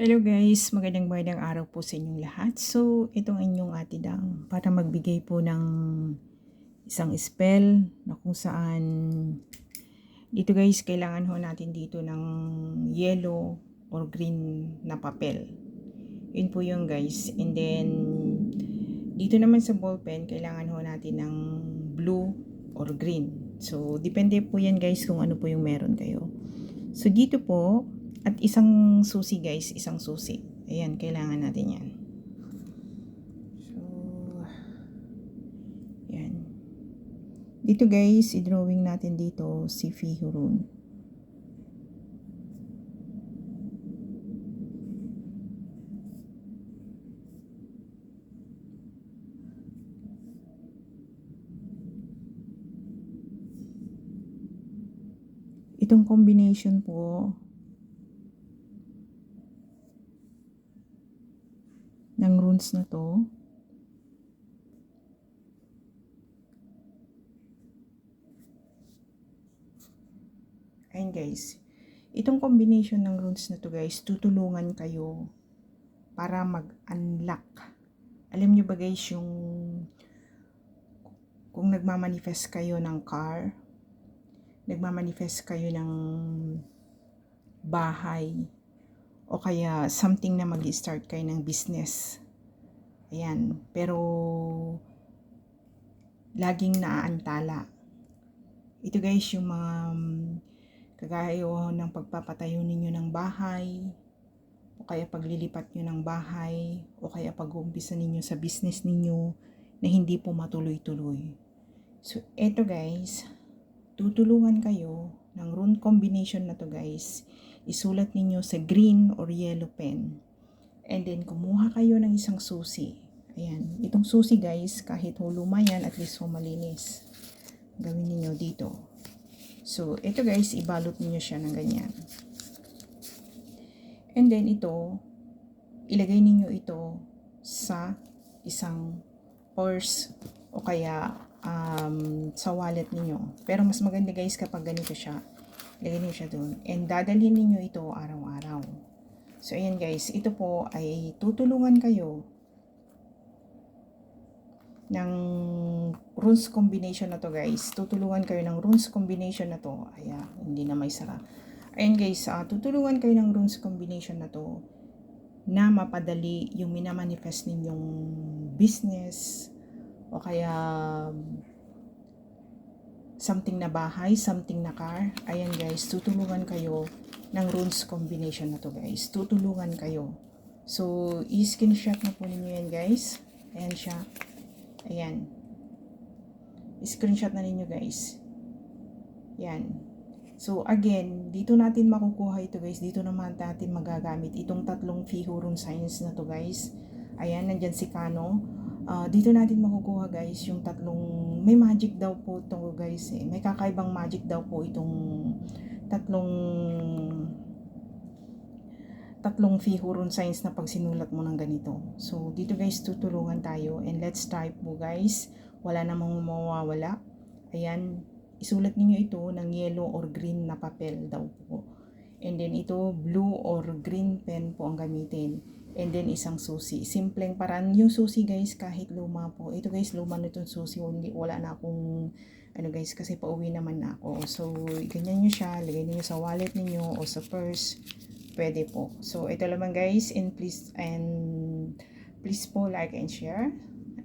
Hello guys, magandang magandang araw po sa inyong lahat. So, itong inyong atidang para magbigay po ng isang spell na kung saan dito guys, kailangan ho natin dito ng yellow or green na papel. Yun po yung guys. And then, dito naman sa ballpen, kailangan ho natin ng blue or green. So, depende po yan guys kung ano po yung meron kayo. So, dito po, at isang susi guys, isang susi. Ayan, kailangan natin yan. So, yan. Dito guys, i-drawing natin dito si Fihurun. Itong combination po, runes na to. Ayun guys. Itong combination ng runes na to guys, tutulungan kayo para mag-unlock. Alam nyo ba guys yung kung nagmamanifest kayo ng car, nagmamanifest kayo ng bahay, o kaya something na mag-start kayo ng business. Ayan. Pero, laging naaantala. Ito guys, yung mga um, kagaya ng pagpapatayo ninyo ng bahay, o kaya paglilipat nyo ng bahay, o kaya pag-uumpisa ninyo sa business ninyo na hindi po matuloy-tuloy. So, eto guys, tutulungan kayo ng rune combination na to guys isulat ninyo sa green or yellow pen. And then, kumuha kayo ng isang susi. Ayan. Itong susi, guys, kahit huluma yan, at least humalinis. Gawin niyo dito. So, ito guys, ibalot niyo siya ng ganyan. And then, ito, ilagay niyo ito sa isang purse o kaya um, sa wallet niyo. Pero mas maganda guys kapag ganito siya Lagyan niyo siya doon. And dadalhin niyo ito araw-araw. So, ayan guys. Ito po ay tutulungan kayo ng runes combination na to guys. Tutulungan kayo ng runes combination na to. Ayan, hindi na may sara. Ayan guys, uh, tutulungan kayo ng runes combination na to na mapadali yung minamanifest ninyong business o kaya something na bahay, something na car. Ayan guys, tutulungan kayo ng runes combination na to guys. Tutulungan kayo. So, i-screenshot na po ninyo yan guys. Ayan siya. Ayan. I-screenshot na ninyo guys. Yan. So, again, dito natin makukuha ito guys. Dito naman natin magagamit itong tatlong Fihurun signs na to guys. Ayan, nandyan si Kano uh, dito natin makukuha guys yung tatlong may magic daw po ito guys eh. may kakaibang magic daw po itong tatlong tatlong fihurun signs na pag sinulat mo ng ganito. So dito guys tutulungan tayo and let's type po guys. Wala namang mawawala. Ayan isulat niyo ito ng yellow or green na papel daw po. And then ito blue or green pen po ang gamitin and then isang susi. Simpleng paraan. Yung susi guys, kahit luma po. Ito guys, luma na itong susi. Hindi, wala na akong, ano guys, kasi pauwi naman na ako. So, ganyan nyo siya. Lagay niyo sa wallet niyo o sa purse. Pwede po. So, ito naman guys. And please, and please po like and share.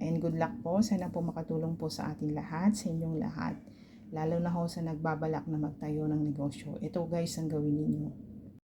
And good luck po. Sana po makatulong po sa ating lahat, sa inyong lahat. Lalo na ho sa nagbabalak na magtayo ng negosyo. Ito guys ang gawin ninyo